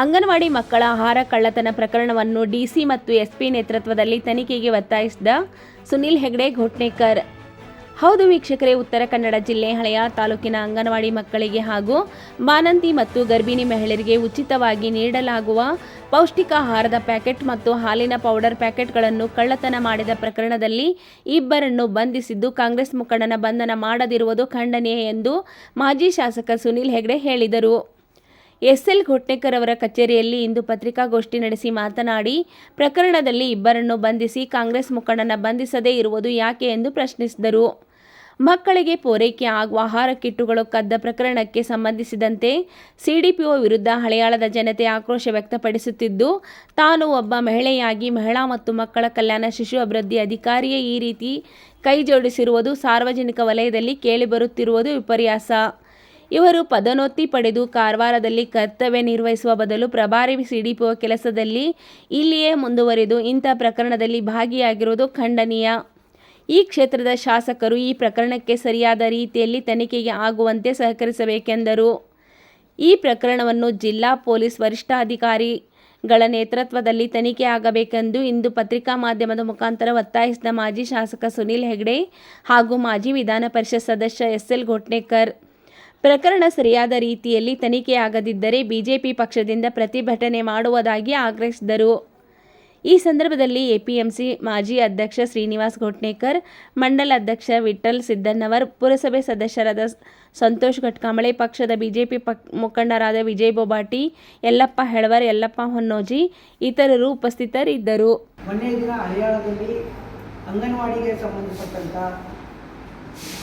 ಅಂಗನವಾಡಿ ಮಕ್ಕಳ ಆಹಾರ ಕಳ್ಳತನ ಪ್ರಕರಣವನ್ನು ಡಿಸಿ ಮತ್ತು ಎಸ್ಪಿ ನೇತೃತ್ವದಲ್ಲಿ ತನಿಖೆಗೆ ಒತ್ತಾಯಿಸಿದ ಸುನಿಲ್ ಹೆಗ್ಡೆ ಘೋಟ್ನೇಕರ್. ಹೌದು ವೀಕ್ಷಕರೇ, ಉತ್ತರ ಕನ್ನಡ ಜಿಲ್ಲೆ ಹಳೆಯ ತಾಲೂಕಿನ ಅಂಗನವಾಡಿ ಮಕ್ಕಳಿಗೆ ಹಾಗೂ ಮಾನಂತಿ ಮತ್ತು ಗರ್ಭಿಣಿ ಮಹಿಳೆಯರಿಗೆ ಉಚಿತವಾಗಿ ನೀಡಲಾಗುವ ಪೌಷ್ಟಿಕ ಆಹಾರದ ಪ್ಯಾಕೆಟ್ ಮತ್ತು ಹಾಲಿನ ಪೌಡರ್ ಪ್ಯಾಕೆಟ್ಗಳನ್ನು ಕಳ್ಳತನ ಮಾಡಿದ ಪ್ರಕರಣದಲ್ಲಿ ಇಬ್ಬರನ್ನು ಬಂಧಿಸಿದ್ದು ಕಾಂಗ್ರೆಸ್ ಮುಖಂಡನ ಬಂಧನ ಮಾಡದಿರುವುದು ಖಂಡನೀಯ ಎಂದು ಮಾಜಿ ಶಾಸಕ ಸುನಿಲ್ ಹೆಗ್ಡೆ ಹೇಳಿದರು. ಎಸ್ಎಲ್ ಘೋಟ್ನೇಕರ್ ಅವರ ಕಚೇರಿಯಲ್ಲಿ ಇಂದು ಪತ್ರಿಕಾಗೋಷ್ಠಿ ನಡೆಸಿ ಮಾತನಾಡಿ, ಪ್ರಕರಣದಲ್ಲಿ ಇಬ್ಬರನ್ನು ಬಂಧಿಸಿ ಕಾಂಗ್ರೆಸ್ ಮುಖಂಡನ ಬಂಧಿಸದೇ ಇರುವುದು ಯಾಕೆ ಎಂದು ಪ್ರಶ್ನಿಸಿದರು. ಮಕ್ಕಳಿಗೆ ಪೂರೈಕೆ ಆಗುವ ಆಹಾರ ಕಿಟ್ಟುಗಳು ಕದ್ದ ಪ್ರಕರಣಕ್ಕೆ ಸಂಬಂಧಿಸಿದಂತೆ ಸಿಡಿಪಿಒ ವಿರುದ್ಧ ಹಳೆಯಾಳದ ಜನತೆ ಆಕ್ರೋಶ ವ್ಯಕ್ತಪಡಿಸುತ್ತಿದ್ದು, ತಾನು ಒಬ್ಬ ಮಹಿಳೆಯಾಗಿ ಮಹಿಳಾ ಮತ್ತು ಮಕ್ಕಳ ಕಲ್ಯಾಣ ಶಿಶು ಅಭಿವೃದ್ಧಿ ಅಧಿಕಾರಿಯೇ ಈ ರೀತಿ ಕೈ ಜೋಡಿಸಿರುವುದು ಸಾರ್ವಜನಿಕ ವಲಯದಲ್ಲಿ ಕೇಳಿಬರುತ್ತಿರುವುದು ವಿಪರ್ಯಾಸ. ಇವರು ಪದನೋತ್ತಿ ಪಡೆದು ಕಾರವಾರದಲ್ಲಿ ಕರ್ತವ್ಯ ನಿರ್ವಹಿಸುವ ಬದಲು ಪ್ರಭಾರಿ ಸಿಡಿಪುವ ಕೆಲಸದಲ್ಲಿ ಇಲ್ಲಿಯೇ ಮುಂದುವರಿದು ಇಂಥ ಪ್ರಕರಣದಲ್ಲಿ ಭಾಗಿಯಾಗಿರುವುದು ಖಂಡನೀಯ. ಈ ಕ್ಷೇತ್ರದ ಶಾಸಕರು ಈ ಪ್ರಕರಣಕ್ಕೆ ಸರಿಯಾದ ರೀತಿಯಲ್ಲಿ ತನಿಖೆಗೆ ಆಗುವಂತೆ ಸಹಕರಿಸಬೇಕೆಂದರು. ಈ ಪ್ರಕರಣವನ್ನು ಜಿಲ್ಲಾ ಪೊಲೀಸ್ ವರಿಷ್ಠಾಧಿಕಾರಿಗಳ ನೇತೃತ್ವದಲ್ಲಿ ತನಿಖೆ ಆಗಬೇಕೆಂದು ಇಂದು ಪತ್ರಿಕಾ ಮಾಧ್ಯಮದ ಮುಖಾಂತರ ಒತ್ತಾಯಿಸಿದ ಮಾಜಿ ಶಾಸಕ ಸುನಿಲ್ ಹೆಗ್ಡೆ ಹಾಗೂ ಮಾಜಿ ವಿಧಾನ ಪರಿಷತ್ ಸದಸ್ಯ ಎಸ್ಎಲ್ ಘೋಟ್ನೇಕರ್ ಪ್ರಕರಣ ಸರಿಯಾದ ರೀತಿಯಲ್ಲಿ ತನಿಖೆಯಾಗದಿದ್ದರೆ ಬಿಜೆಪಿ ಪಕ್ಷದಿಂದ ಪ್ರತಿಭಟನೆ ಮಾಡುವುದಾಗಿ ಆಗ್ರಹಿಸಿದರು. ಈ ಸಂದರ್ಭದಲ್ಲಿ ಎಪಿಎಂಸಿ ಮಾಜಿ ಅಧ್ಯಕ್ಷ ಶ್ರೀನಿವಾಸ್ ಘೋಟ್ನೇಕರ್ ಮಂಡಲ ಅಧ್ಯಕ್ಷ ವಿಠಲ್ ಸಿದ್ದಣ್ಣವರ್, ಪುರಸಭೆ ಸದಸ್ಯರಾದ ಸಂತೋಷ್ ಘಟ್ಕಾಂಬಳೆ ಪಕ್ಷದ ಬಿಜೆಪಿ ಪಕ್, ಮುಖಂಡರಾದ ವಿಜಯ್ ಬೊಬಾಟಿ ಯಲ್ಲಪ್ಪ ಹೆಳವರ್, ಯಲ್ಲಪ್ಪ ಹೊನ್ನೋಜಿ ಇತರರು ಉಪಸ್ಥಿತರಿದ್ದರು. ಮೊನ್ನೆ ದಿನ ಹರಿಯಾಣದಲ್ಲಿ ಅಂಗನವಾಡಿಗೆ ಸಂಬಂಧಪಟ್ಟಂತ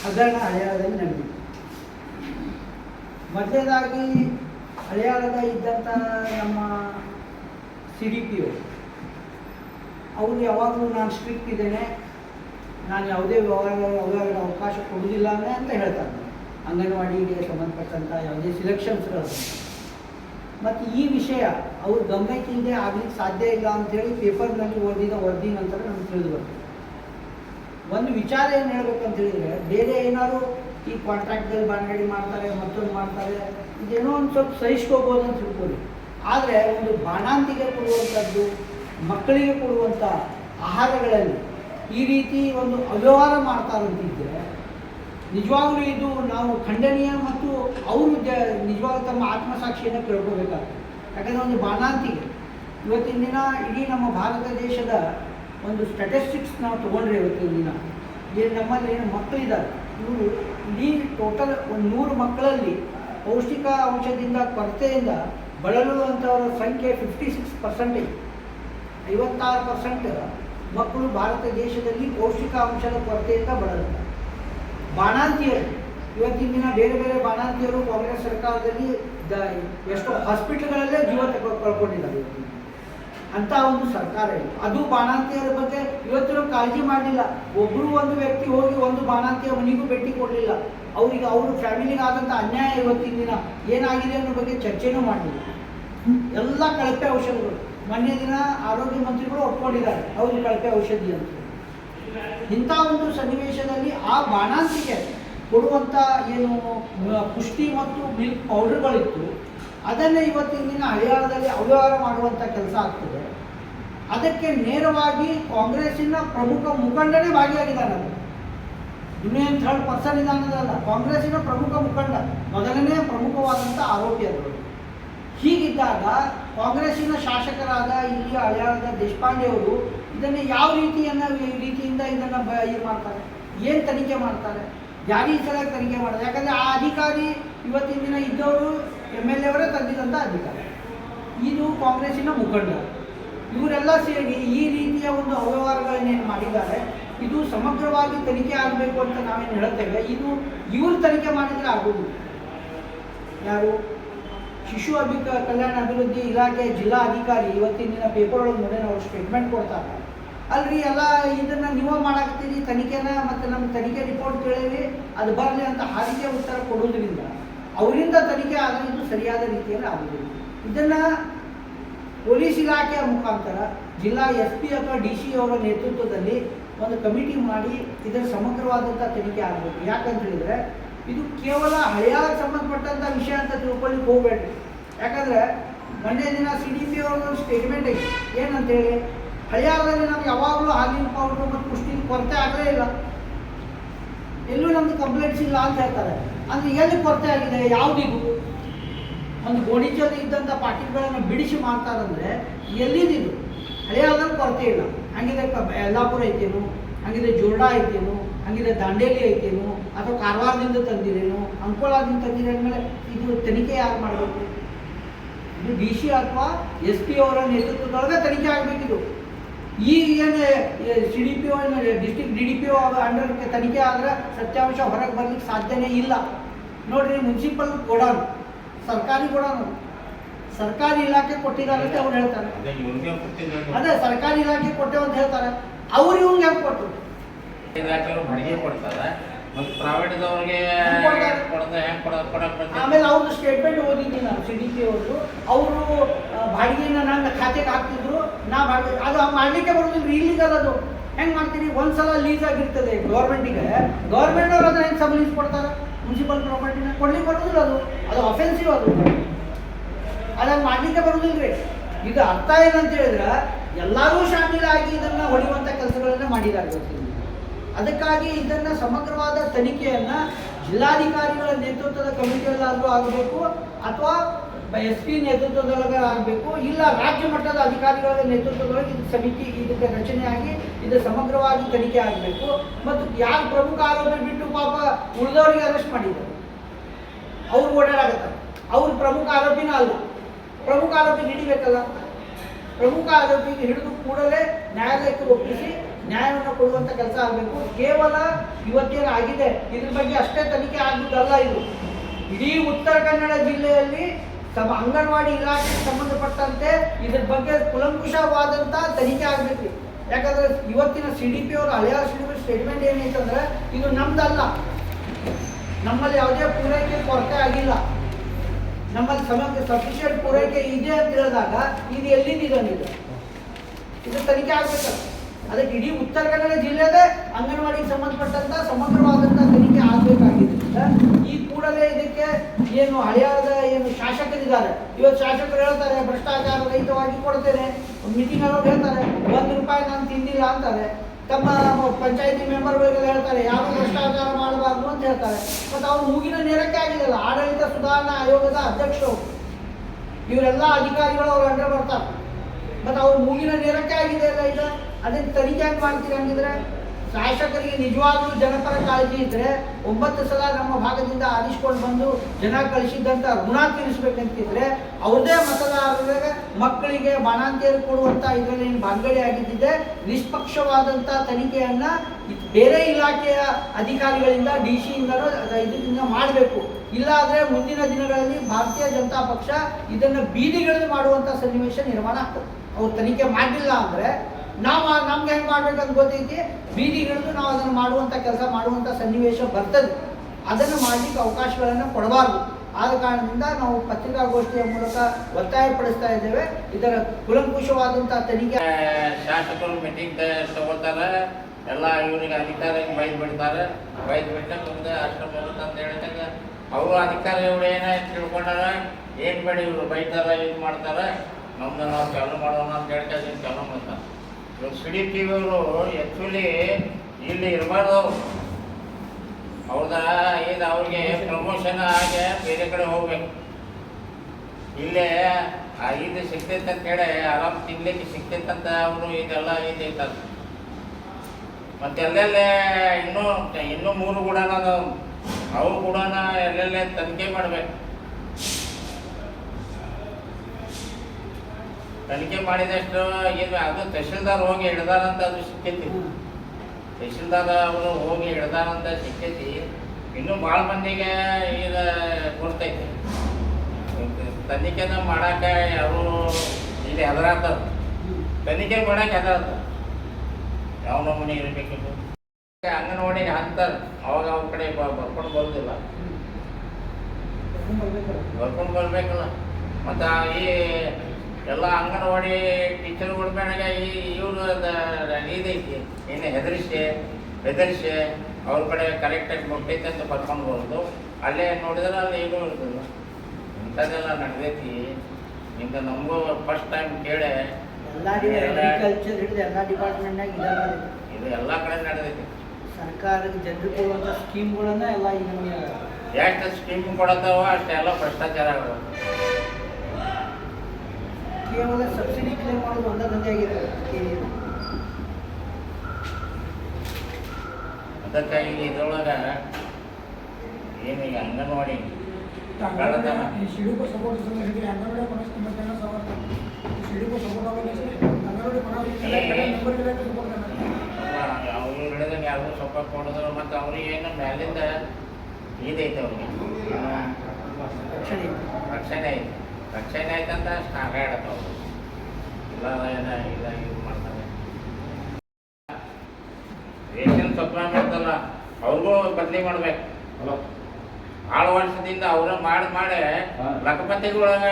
ಹಗರಣ ಹರಿಯಾಣದಲ್ಲಿ ನಡೆದಿದೆ ಮೊದಲನೇದಾಗಿ ಹಳೆಯಾಳದ ಇದ್ದಂಥ ನಮ್ಮ ಸಿ ಡಿ ಪಿ ಅವರು ಯಾವಾಗಲೂ ನಾನು ಸ್ಟ್ರಿಕ್ಟ್ ಇದ್ದೇನೆ. ನಾನು ಯಾವುದೇ ವ್ಯವಹಾರ ವ್ಯವಹಾರದ ಅವಕಾಶ ಕೊಡುವುದಿಲ್ಲ ಅಂತ ಹೇಳ್ತಾರೆ. ಅಂಗನವಾಡಿಗೆ ಸಂಬಂಧಪಟ್ಟಂಥ ಯಾವುದೇ ಸಿಲೆಕ್ಷನ್ಸ್ಗಳು ಮತ್ತು ಈ ವಿಷಯ ಅವ್ರ ಗಮನಕ್ಕೆ ಇಲ್ಲದೆ ಆಗ್ಲಿಕ್ಕೆ ಸಾಧ್ಯ ಇಲ್ಲ ಅಂತೇಳಿ ಪೇಪರ್ನಲ್ಲಿ ಓದಿದ ವರದಿ ನಂತರ ನಮ್ಗೆ ತಿಳಿದು ಬರ್ತದೆ ಒಂದು ವಿಚಾರ ಏನು ಹೇಳ್ಬೇಕಂತ ಹೇಳಿದರೆ, ಬೇರೆ ಏನಾದ್ರು ಈ ಕಾಂಟ್ರಾಕ್ಟ್ದಲ್ಲಿ ಬಾಂಡಡಿ ಮಾಡ್ತಾರೆ, ಮತ್ತೊಂದು ಮಾಡ್ತಾರೆ. ಇದೇನೋ ಒಂದು ಸ್ವಲ್ಪ ಸಹಿಸ್ಕೋಬೋದು ಅಂತ ತಿಳ್ಕೊಳ್ಳಿ ಆದರೆ ಒಂದು ಬಾಣಾಂತಿಗೆ ಕೊಡುವಂಥದ್ದು, ಮಕ್ಕಳಿಗೆ ಕೊಡುವಂಥ ಆಹಾರಗಳಲ್ಲಿ ಈ ರೀತಿ ಒಂದು ಅವ್ಯವಹಾರ ಮಾಡ್ತಾರಂತಿದ್ದರೆ ನಿಜವಾಗ್ಲೂ ಇದು ನಾವು ಖಂಡನೀಯ ಮತ್ತು ಅವರು ಜ ನಿಜವಾಗ್ಲೂ ತಮ್ಮ ಆತ್ಮಸಾಕ್ಷಿಯನ್ನು ಕೇಳ್ಕೋಬೇಕಾಗ್ತದೆ. ಯಾಕಂದರೆ ಒಂದು ಬಾಣಾಂತಿಗೆ, ಇವತ್ತಿನ ದಿನ ಇಡೀ ನಮ್ಮ ಭಾರತ ದೇಶದ ಒಂದು ಸ್ಟ್ಯಾಟಿಸ್ಟಿಕ್ಸ್ ನಾವು ತೊಗೊಂಡ್ರೆ ಇವತ್ತಿನ ದಿನ ಏನು ನಮ್ಮಲ್ಲಿ ಏನು ಮಕ್ಕಳಿದ್ದಾರೆ ಇವರು ಇಡೀ ಟೋಟಲ್ ಒಂದು ನೂರು ಮಕ್ಕಳಲ್ಲಿ ಪೌಷ್ಟಿಕ ಅಂಶದಿಂದ ಕೊರತೆಯಿಂದ ಬಳಲುವಂಥವರ ಸಂಖ್ಯೆ ಫಿಫ್ಟಿ ಸಿಕ್ಸ್ ಪರ್ಸೆಂಟೇಜ್ ಐವತ್ತಾರು ಪರ್ಸೆಂಟ್ ಮಕ್ಕಳು ಭಾರತ ದೇಶದಲ್ಲಿ ಪೌಷ್ಟಿಕಾಂಶದ ಕೊರತೆಯಿಂದ ಬಳಲುತ್ತಾರೆ ಬಾಣಾಂತಿಯರು ಇವತ್ತಿನ ದಿನ ಬೇರೆ ಬೇರೆ ಬಾಣಾಂತಿಯರು ಕಾಂಗ್ರೆಸ್ ಸರ್ಕಾರದಲ್ಲಿ ದ ಎಷ್ಟೋ ಹಾಸ್ಪಿಟ್ಲ್ಗಳಲ್ಲೇ ಜೀವ ಕಳ್ಕೊಂಡಿದ್ದಾರೆ. ಅಂತ ಒಂದು ಸರ್ಕಾರ ಇದೆ. ಅದು ಬಾಣಂತಿಯರ ಬಗ್ಗೆ ಇವತ್ತಿನ ಕಾಳಜಿ ಮಾಡಲಿಲ್ಲ ಒಬ್ಬರು ಒಂದು ವ್ಯಕ್ತಿ ಹೋಗಿ ಒಂದು ಬಾಣಂತಿಯ ಮನೆಗೂ ಭೇಟಿ ಕೊಡಲಿಲ್ಲ. ಅವರಿಗೆ ಅವ್ರ ಫ್ಯಾಮಿಲಿಗೆ ಆದಂಥ ಅನ್ಯಾಯ ಇವತ್ತಿನ ದಿನ ಏನಾಗಿದೆ ಅನ್ನೋ ಬಗ್ಗೆ ಚರ್ಚೆನೂ ಮಾಡಲಿಲ್ಲ ಎಲ್ಲ ಕಳಪೆ ಔಷಧಗಳು. ಮೊನ್ನೆ ದಿನ ಆರೋಗ್ಯ ಮಂತ್ರಿಗಳು ಒಪ್ಕೊಂಡಿದ್ದಾರೆ. ಹೌದು, ಕಳಪೆ ಔಷಧಿ ಅಂತ. ಇಂಥ ಒಂದು ಸನ್ನಿವೇಶದಲ್ಲಿ ಆ ಬಾಣಾಂತಿಗೆ ಕೊಡುವಂಥ ಏನು ಪುಷ್ಟಿ ಮತ್ತು ಮಿಲ್ಕ್ ಪೌಡರ್ಗಳಿತ್ತು. ಅದನ್ನೇ ಇವತ್ತಿನ ದಿನ ಹರಿಯಾಣದಲ್ಲಿ ಅವ್ಯವಹಾರ ಮಾಡುವಂಥ ಕೆಲಸ ಆಗ್ತದೆ. ಅದಕ್ಕೆ ನೇರವಾಗಿ ಕಾಂಗ್ರೆಸ್ಸಿನ ಪ್ರಮುಖ ಮುಖಂಡನೇ ಭಾಗಿಯಾಗಿದ್ದಾನೆ ಇನ್ನೇನು ಥರ್ಡ್ ಪರ್ಸನ್ ಇದ್ದಾನದಲ್ಲ ಕಾಂಗ್ರೆಸ್ಸಿನ ಪ್ರಮುಖ ಮುಖಂಡ, ಮೊದಲನೇ ಪ್ರಮುಖವಾದಂಥ ಆರೋಪಿ ಅದು ಹೀಗಿದ್ದಾಗ ಕಾಂಗ್ರೆಸ್ಸಿನ ಶಾಸಕರಾದ ಇಲ್ಲಿ ಹಳೆಯಾಳದ ದೇಶಪಾಂಡೆ ಅವರು ಇದನ್ನು ಯಾವ ರೀತಿಯನ್ನು ರೀತಿಯಿಂದ ಇದನ್ನು ಬ ಇದು ಮಾಡ್ತಾರೆ? ಏನು ತನಿಖೆ ಮಾಡ್ತಾರೆ? ಯಾರಿಗೆ ಸಲ ತನಿಖೆ ಮಾಡ್ತಾರೆ? ಯಾಕಂದರೆ ಆ ಅಧಿಕಾರಿ ಇವತ್ತಿನ ದಿನ ಇದ್ದವರು ಎಂ ಎಲ್ ಎವರೇ ತಂದಿದ್ದಂಥ ಅಧಿಕಾರ. ಇದು ಕಾಂಗ್ರೆಸ್ಸಿನ ಮುಖಂಡರು ಇವರೆಲ್ಲ ಸೇರಿ ಈ ರೀತಿಯ ಒಂದು ಅವ್ಯವಹಾರಗಳನ್ನೇನು ಮಾಡಿದ್ದಾರೆ, ಇದು ಸಮಗ್ರವಾಗಿ ತನಿಖೆ ಆಗಬೇಕು ಅಂತ ನಾವೇನು ಹೇಳ್ತೇವೆ ಇದು ಇವರು ತನಿಖೆ ಮಾಡಿದರೆ ಆಗೋದಿಲ್ಲ. ಯಾರು? ಶಿಶು ಅಭಿ, ಕಲ್ಯಾಣ ಅಭಿವೃದ್ಧಿ ಇಲಾಖೆ ಜಿಲ್ಲಾ ಅಧಿಕಾರಿ ಇವತ್ತಿನ ದಿನ ಪೇಪರ್ ಒಳಗೆ ನೋಡಿ ನಾವು ಸ್ಟೇಟ್ಮೆಂಟ್ ಕೊಡ್ತಾರೆ. ಅಲ್ರಿ ಎಲ್ಲ ಇದನ್ನು ನೀವೇ ಮಾಡಾಕ್ತೀರಿ ತನಿಖೆನ ಮತ್ತು ನಮ್ಮ ತನಿಖೆ ರಿಪೋರ್ಟ್ ಕೇಳಿರಿ, ಅದು ಬರಲಿ ಅಂತ ಹಾರಿಕೆ ಉತ್ತರ ಕೊಡೋದ್ರಿಂದ ಅವರಿಂದ ತನಿಖೆ ಆದರೆ ಸರಿಯಾದ ರೀತಿಯಲ್ಲಿ ಆಗುವುದಿಲ್ಲ ಇದನ್ನ ಪೊಲೀಸ್ ಇಲಾಖೆಯ ಮುಖಾಂತರ ಜಿಲ್ಲಾ ಎಸ್ ಪಿ ಅಥವಾ ಡಿ ಸಿ ಅವರ ನೇತೃತ್ವದಲ್ಲಿ ಒಂದು ಕಮಿಟಿ ಮಾಡಿ ಇದರ ಸಮಗ್ರವಾದಂಥ ತನಿಖೆ ಆಗಬೇಕು. ಯಾಕಂತ ಹೇಳಿದರೆ ಇದು ಕೇವಲ ಹಳೆಯ ಸಂಬಂಧಪಟ್ಟಂಥ ವಿಷಯ ಅಂತ ತಿಳ್ಕೊಳ್ಳಿಕ್ಕೆ ಹೋಗಬೇಡ್ರಿ. ಯಾಕಂದರೆ ಮೊನ್ನೆ ದಿನ ಸಿ ಡಿ ಪಿ ಅವರ ಸ್ಟೇಟ್ಮೆಂಟ್ ಐತಿ. ಏನಂತೇಳಿ? ಹಳೆಯಾಗದಲ್ಲಿ ನಮ್ಗೆ ಯಾವಾಗಲೂ ಹಾಲಿನ ಪೌಡ್ರು ಮತ್ತು ಪುಷ್ಟಿ ಕೊರತೆ ಆಗಲೇ ಇಲ್ಲ. ಎಲ್ಲೂ ನಮ್ದು ಕಂಪ್ಲೇಂಟ್ಸ್ ಇಲ್ಲ ಅಂತ ಹೇಳ್ತಾರೆ. ಅಂದ್ರೆ ಎಲ್ಲಿ ಕೊರತೆ ಆಗಿದೆ, ಯಾವ್ದಿಗೂ? ಒಂದು ಗೋಣಿಚಲ್ಲಿ ಇದ್ದಂಥ ಪಾಕಿಟ್ಗಳನ್ನು ಬಿಡಿಸಿ ಮಾಡ್ತಾರಂದ್ರೆ ಎಲ್ಲಿದಿದು? ಆದ್ರೂ ಕೊರತೆ ಇಲ್ಲ. ಹಂಗಿದ್ರೆ ಯಲ್ಲಾಪುರ ಐತೇನು, ಹಂಗಿದೆ ಜೋರ್ಡಾ ಐತೇನು ಹಂಗಿದ್ರೆ ದಾಂಡೇಲಿ ಐತೇನು, ಅಥವಾ ಕಾರವಾರದಿಂದ ತಂದಿರೇನು, ಅಂಕೋಲಾದಿಂದ ತಂದಿರ ಅಂದಮೇಲೆ ಇದು ತನಿಖೆ ಯಾರು ಮಾಡಬೇಕು? ಇದು ಡಿ ಸಿ ಅಥವಾ ಎಸ್ ಪಿ ಅವರ ನೇತೃತ್ವದೊಳಗೆ ತನಿಖೆ ಆಗಬೇಕಿದು. ಈಗ ಏನು C D P O district D D P O under ತನಿಖೆ ಆದ್ರೆ ಸತ್ಯಾಂಶ ಹೊರಗೆ ಬರ್ಲಿಕ್ಕೆ ಸಾಧ್ಯನೇ ಇಲ್ಲ. ನೋಡ್ರಿ ಮುನ್ಸಿಪಲ್ ಗೋಡಾನ್ ಸರ್ಕಾರಿ ಕೊಡೋಣ ಸರ್ಕಾರಿ ಇಲಾಖೆ ಕೊಟ್ಟಿದ್ದಾರೆ ಅಂತ ಅವ್ರು ಹೇಳ್ತಾರೆ. ಅದೇ ಸರ್ಕಾರಿ ಇಲಾಖೆ ಕೊಟ್ಟೆವು ಅಂತ ಹೇಳ್ತಾರೆ. ಅವ್ರು ಇವ್ಗೆ ಹೆಂಗೆ ಕೊಟ್ಟರು ಪ್ರೈವೇಟ್ದವ್ರಿಗೆ ಆಮೇಲೆ ಅವ್ರದ್ದು ಸ್ಟೇಟ್ಮೆಂಟ್ ಓದಿದ್ದೀನಿ ನಾನು ಸಿ ಡಿ ಪಿ ಅವರು ಅವರು ಬಾಡಿಗೆನ ನನ್ನ ಖಾತೆಗೆ ಹಾಕ್ತಿದ್ರು, ನಾ ಬಾಡಿಗೆ, ಅದು ಮಾಡ್ಲಿಕ್ಕೆ ಬರೋದಿಲ್ಲ ಇಲ್ಲಿಗಲ್ಲ ಅದು. ಹೆಂಗೆ ಮಾಡ್ತೀರಿ? ಒಂದ್ಸಲ ಲೀಸ್ ಆಗಿರ್ತದೆ ಗೌರ್ಮೆಂಟಿಗೆ ಗೌರ್ಮೆಂಟ್ ಅವ್ರು ಅದನ್ನ ಹೆಂಗೆ ಸಬ್ ಲೀಸ್ ಕೊಡ್ತಾರೆ ಮುನ್ಸಿಪಲ್ ಪ್ರಾಪರ್ಟಿನ ಕೊಡ್ಲಿಕ್ಕೆ ಬರೋದಿಲ್ಲ ಅದು. ಅದು ಅಫೆನ್ಸಿವ್ ಅದು. ಅದನ್ನ ಮಾಡ್ಲಿಕ್ಕೆ ಬರೋದಿಲ್ಲ ರೀ ಇದು ಅರ್ಥ ಏನಂತ ಹೇಳಿದ್ರೆ, ಎಲ್ಲರೂ ಶಾಮೀಲಾಗಿ ಇದನ್ನ ಹೊಡೆಯುವಂಥ ಕೆಲಸಗಳನ್ನು ಮಾಡಿದ್ದಾರೆ ದಿನ. ಅದಕ್ಕಾಗಿ ಇದನ್ನ ಸಮಗ್ರವಾದ ತನಿಖೆಯನ್ನ ಜಿಲ್ಲಾಧಿಕಾರಿಗಳ ನೇತೃತ್ವದ ಕಮಿಟಿಯಲ್ಲಾದರೂ ಆಗಬೇಕು ಅಥವಾ ಎಸ್ ಪಿ ನೇತೃತ್ವದೊಳಗೆ ಆಗಬೇಕು, ಇಲ್ಲ ರಾಜ್ಯ ಮಟ್ಟದ ಅಧಿಕಾರಿಗಳ ನೇತೃತ್ವದೊಳಗೆ ಇದು ಸಮಿತಿ, ಇದಕ್ಕೆ ರಚನೆಯಾಗಿ ಇದು ಸಮಗ್ರವಾಗಿ ತನಿಖೆ ಆಗಬೇಕು. ಮತ್ತು ಯಾರು ಪ್ರಮುಖ ಆರೋಪಿ ಬಿಟ್ಟು ಪಾಪ ಉಳಿದವರಿಗೆ ಅರೆಸ್ಟ್ ಮಾಡಿದ್ದಾರೆ. ಅವ್ರು ಓಡಾಡಾಗತ್ತ ಅವ್ರು ಪ್ರಮುಖ ಆರೋಪಿನ ಅಲ್ಲ. ಪ್ರಮುಖ ಆರೋಪಿ ಹಿಡಿಬೇಕಲ್ಲ. ಪ್ರಮುಖ ಆರೋಪಿಗೆ ಹಿಡಿದು ಕೂಡಲೇ ನ್ಯಾಯಾಲಯಕ್ಕೆ ಒಪ್ಪಿಸಿ ನ್ಯಾಯವನ್ನು ಕೊಡುವಂತ ಕೆಲಸ ಆಗಬೇಕು. ಕೇವಲ ಇವತ್ತೇನು ಆಗಿದೆ? ಇದ್ರ ಬಗ್ಗೆ ಅಷ್ಟೇ ತನಿಖೆ ಆಗಿದ್ದಲ್ಲ ಇದು. ಇಡೀ ಉತ್ತರ ಕನ್ನಡ ಜಿಲ್ಲೆಯಲ್ಲಿ ತಮ್ಮ ಅಂಗನವಾಡಿ ಇಲಾಖೆಗೆ ಸಂಬಂಧಪಟ್ಟಂತೆ ಇದ್ರ ಬಗ್ಗೆ ಕುಲಂಕುಷವಾದಂತ ತನಿಖೆ ಆಗಬೇಕು. ಯಾಕಂದ್ರೆ ಇವತ್ತಿನ ಸಿ ಡಿ ಪಿ ಅವರು ಹಳೆಯ ಸ್ಟೇಟ್ಮೆಂಟ್ ಏನೈತಂದ್ರೆ ಇದು ನಮ್ದಲ್ಲ. ನಮ್ಮಲ್ಲಿ ಯಾವುದೇ ಪೂರೈಕೆ ಕೊರತೆ ಆಗಿಲ್ಲ. ನಮ್ಮಲ್ಲಿ ಸಮಗ್ರ ಸಫಿಷಿಯಂಟ್ ಪೂರೈಕೆ ಇದೆ ಅಂತ ಹೇಳಿದಾಗ ಇದು ಎಲ್ಲಿಂದ ಇದೊಂದಿದೆ ಇದು ತನಿಖೆ ಆಗ್ಬೇಕಲ್ಲ. ಅದಕ್ಕೆ ಇಡೀ ಉತ್ತರ ಕನ್ನಡ ಜಿಲ್ಲೆದೇ ಅಂಗನವಾಡಿಗೆ ಸಂಬಂಧಪಟ್ಟಂತ ಸಮಗ್ರವಾದಂತ ತನಿಖೆ ಆಗಬೇಕಾಗಿದ್ದರಿಂದ ಈ ಕೂಡಲೇ ಇದಕ್ಕೆ ಏನು ಹಳೆಯಾದ ಏನು ಶಾಸಕರಿದ್ದಾರೆ. ಇವತ್ತು ಶಾಸಕರು ಹೇಳ್ತಾರೆ, ಭ್ರಷ್ಟಾಚಾರ ರಹಿತವಾಗಿ ಕೊಡ್ತೇನೆ. ಮೀಟಿಂಗ್ ಅವ್ರು ಹೇಳ್ತಾರೆ, ಒಂದು ರೂಪಾಯಿ ನಾನು ತಿಂದಿಲ್ಲ ಅಂತಾರೆ. ತಮ್ಮ ಪಂಚಾಯತಿ ಮೆಂಬರ್ಗಳಿಗೆಲ್ಲ ಹೇಳ್ತಾರೆ, ಯಾರು ಭ್ರಷ್ಟಾಚಾರ ಮಾಡಬಾರ್ದು ಅಂತ ಹೇಳ್ತಾರೆ. ಮತ್ತು ಅವ್ರು ಮೂಗಿನ ನೇರಕ್ಕೆ ಆಗಿದೆಯಲ್ಲ, ಆಡಳಿತ ಸುಧಾರಣಾ ಆಯೋಗದ ಅಧ್ಯಕ್ಷರು. ಇವರೆಲ್ಲ ಅಧಿಕಾರಿಗಳು ಅವ್ರ ಅಂದ್ರೆ ಬರ್ತಾರೆ. ಮತ್ತು ಅವ್ರು ಮೂಗಿನ ನೇರಕ್ಕೆ ಆಗಿದೆ ಅಲ್ಲ ಇದು ಅದನ್ನ ತನಿಖೆ ಮಾಡ್ತೀರಿ ಹಂಗಿದ್ರೆ? ಶಾಸಕರಿಗೆ ನಿಜವಾಗ್ಲೂ ಜನಪರ ಕಾಳಜಿ ಇದ್ರೆ ಒಂಬತ್ತು ಸಲ ನಮ್ಮ ಭಾಗದಿಂದ ಆರಿಸ್ಕೊಂಡು ಬಂದು ಜನ ಕಳಿಸಿದ್ದಂತ ಋಣ ತೀರಿಸ್ಬೇಕಂತಿದ್ರೆ ಅವ್ರದೇ ಮತದಾರರಿಗೆ ಮಕ್ಕಳಿಗೆ ಬಾಣಾಂತಿಯರು ಕೊಡುವಂತ ಇದರಲ್ಲಿ ಭಾಗಗಡೆ ಆಗಿದ್ದಿದೆ, ನಿಷ್ಪಕ್ಷವಾದಂತ ತನಿಖೆಯನ್ನ ಬೇರೆ ಇಲಾಖೆಯ ಅಧಿಕಾರಿಗಳಿಂದ ಡಿ ಸಿಯಿಂದಲೂ ಇದರಿಂದ ಮಾಡಬೇಕು. ಇಲ್ಲಾದ್ರೆ ಮುಂದಿನ ದಿನಗಳಲ್ಲಿ ಭಾರತೀಯ ಜನತಾ ಪಕ್ಷ ಇದನ್ನು ಬೀದಿಗಳಲ್ಲಿ ಮಾಡುವಂತ ಸನ್ನಿವೇಶ ನಿರ್ಮಾಣ ಆಗ್ತದೆ. ಅವ್ರು ತನಿಖೆ ಮಾಡಲಿಲ್ಲ ಅಂದ್ರೆ ನಾವು ನಮ್ಗೆ ಹೆಂಗೆ ಮಾಡ್ಬೇಕಂತ ಗೊತ್ತೈತಿ? ಬೀದಿಗಿಳಿದು ನಾವು ಅದನ್ನು ಮಾಡುವಂತ ಕೆಲಸ, ಮಾಡುವಂತ ಸನ್ನಿವೇಶ ಬರ್ತದೆ. ಅದನ್ನು ಮಾಡಲಿಕ್ಕೆ ಅವಕಾಶಗಳನ್ನು ಕೊಡಬಾರ್ದು. ಆದ ಕಾರಣದಿಂದ ನಾವು ಪತ್ರಿಕಾಗೋಷ್ಠಿಯ ಮೂಲಕ ಒತ್ತಾಯಪಡಿಸ್ತಾ ಇದ್ದೇವೆ. ಇದರ ಕುಲಂಕುಷವಾದಂತಹ ತನಿಖೆ ಶಾಸಕರು ಮೀಟಿಂಗ್ ತಗೋತಾರೆ ಎಲ್ಲ ಇವರಿಗೆ ಅಧಿಕಾರ ಬೈದು ಬಿಡ್ತಾರೆ. ಬೈದ್ ಬಿಟ್ಟ ಮುಂದೆ ಅಂತ ಹೇಳಿದಾಗ, ಅವರು ಅಧಿಕಾರಿಗಳು ಏನಾಯ್ತು ತಿಳ್ಕೊಂಡಾರ? ಏನ್ ಬೇಡ ಇವರು ಬೈತಾರ, ಇದು ಮಾಡ್ತಾರೆ. ನಮ್ದು ನಾವು ಚಾಲು ಮಾಡೋಣ ಅಂತ ಹೇಳ್ತಾ ಚಾಲು ಮಾಡ್ತಾರೆ. ಇವ್ರು ಡಿ ಪಿ ಅವರು ಆ್ಯಕ್ಚುಲಿ ಇಲ್ಲಿ ಇರಬಾರ್ದು. ಅವ್ರದ ಇದು ಅವ್ರಿಗೆ ಪ್ರಮೋಷನ್ ಆಗಿ ಬೇರೆ ಕಡೆ ಹೋಗ್ಬೇಕು. ಇಲ್ಲೇ ಇದು ಸಿಗ್ತೈತೆ ಅಂತ ಹೇಳಿ ಆರಾಮ್ ತಿನ್ಲಿಕ್ಕೆ ಸಿಗ್ತೈತೆ ಅಂತ ಅವರು ಇದೆಲ್ಲ ಇದೈತ. ಮತ್ತೆ ಎಲ್ಲೆಲ್ಲೇ ಇನ್ನೂ ಇನ್ನೂ ಮೂರು ಕೂಡ ಅವು ಕೂಡ ಎಲ್ಲೆಲ್ಲೇ ತನಿಖೆ ಮಾಡ್ಬೇಕು. ತನಿಖೆ ಮಾಡಿದಷ್ಟು ಏನು ಅದು ತಹಶೀಲ್ದಾರ್ ಹೋಗಿ ಹಿಡ್ದಾರಂತ ಅದು ಸಿಕ್ಕೈತಿ. ತಹಶೀಲ್ದಾರ್ ಅವರು ಹೋಗಿ ಹಿಡ್ದಾರಂತ ಸಿಕ್ಕೈತಿ. ಇನ್ನೂ ಭಾಳ ಮಂದಿಗೆ ಈಗ ಕೊಡ್ತೈತಿ ತನಿಖೆನ ಮಾಡಾಕ ಯಾರು ಇಲ್ಲಿ ಹೆದರಾತಾರ. ತನಿಖೆ ಮಾಡಕ್ಕೆ ಹೆದರಾತ ಯಾವ ನಮೂನೆ ಇರಬೇಕಿತ್ತು ಅಂಗನವಾಡಿ ಹಾಕ್ತಾರೆ. ಅವಾಗ ಅವ್ರ ಕಡೆ ಬರ್ಕೊಂಡು ಬರೋದಿಲ್ಲ. ಬರ್ಕೊಂಡು ಬರ್ಬೇಕಲ್ಲ. ಮತ್ತು ಈ ಎಲ್ಲ ಅಂಗನವಾಡಿ ಟೀಚರ್ಗಳ ಮೇಲೆ ಈ ಇವರು ಇದೈತಿ ಇನ್ನು ಹೆದರಿಸಿ ಬೆದರಿಸಿ ಅವ್ರ ಕಡೆ ಕರೆಕ್ಟಾಗಿ ಮುಟ್ಟೈತೆ ಅಂತ ಬರ್ಕೊಂಡು ಬರೋದು ಅಲ್ಲೇ ನೋಡಿದ್ರೆ ಅಲ್ಲಿ ಏನೂ ಇರ್ತದೆ. ಇಂಥದ್ದೆಲ್ಲ ನಡೆದೈತಿ. ಹಿಂಗೆ ನಮಗೂ ಫಸ್ಟ್ ಟೈಮ್ ಕೇಳಿ. ಎಲ್ಲ ಅಗ್ರಿಕಲ್ಚರ್ ಹಿಡಿದು ಎಲ್ಲ ಡಿಪಾರ್ಟ್ಮೆಂಟ್ನಾಗ ಇದೆ. ಎಲ್ಲ ಕಡೆ ನಡೆದೈತಿ. ಸರ್ಕಾರದ ಜನರಿಗೆ ಕೊಡುವಂಥ ಸ್ಕೀಮ್ಗಳನ್ನ ಎಲ್ಲ ಈ ನಮಗೆ ಎಷ್ಟು ಸ್ಕೀಮ್ ಕೊಡತ್ತವ ಅಷ್ಟೆಲ್ಲ ಭ್ರಷ್ಟಾಚಾರ ಆಗೋದು ಕೇವಲ ಸಬ್ಸಿಡಿ ಕ್ಲೇಮ್ ಮಾಡೋದು ಒಂದೇ ದಂಧೆ ಆಗಿದೆ. ಅದಕ್ಕಾಗಿ ಇದ್ರೊಳಗೆ ಏನೀಗ ಅಂಗನವಾಡಿ. ಈ ಸಪೋರ್ಟ್ ಸಪೋರ್ಟ್ ಆಗಲ್ಲ ಅಂಗನವಾಡಿ ಅವ್ರು ಮತ್ತು ಅವ್ರಿಗೆ ಏನು ಮ್ಯಾಲಿಂದ ಇದೈತೆ ಅವ್ರಿಗೆ. ರಕ್ಷಣೆ ಐತೆ. ರಕ್ಷಣೆ ಆಯ್ತಂತ ಅಷ್ಟು ಆಗಾಡತ್ತವ ಇಲ್ಲ ಏನ ಇಲ್ಲ ಇದು ಮಾಡ್ತಾರೆ. ರೇಷನ್ ಸಪ್ಲೈ ಮಾಡ್ತಲ್ಲ ಅವ್ರಿಗೂ ಬದ್ಲಿ ಮಾಡ್ಬೇಕು. ಆಳು ವರ್ಷದಿಂದ ಅವ್ರ ಮಾಡಿ ಮಾಡಿ ಲಖಪತಿಗಳಾಗ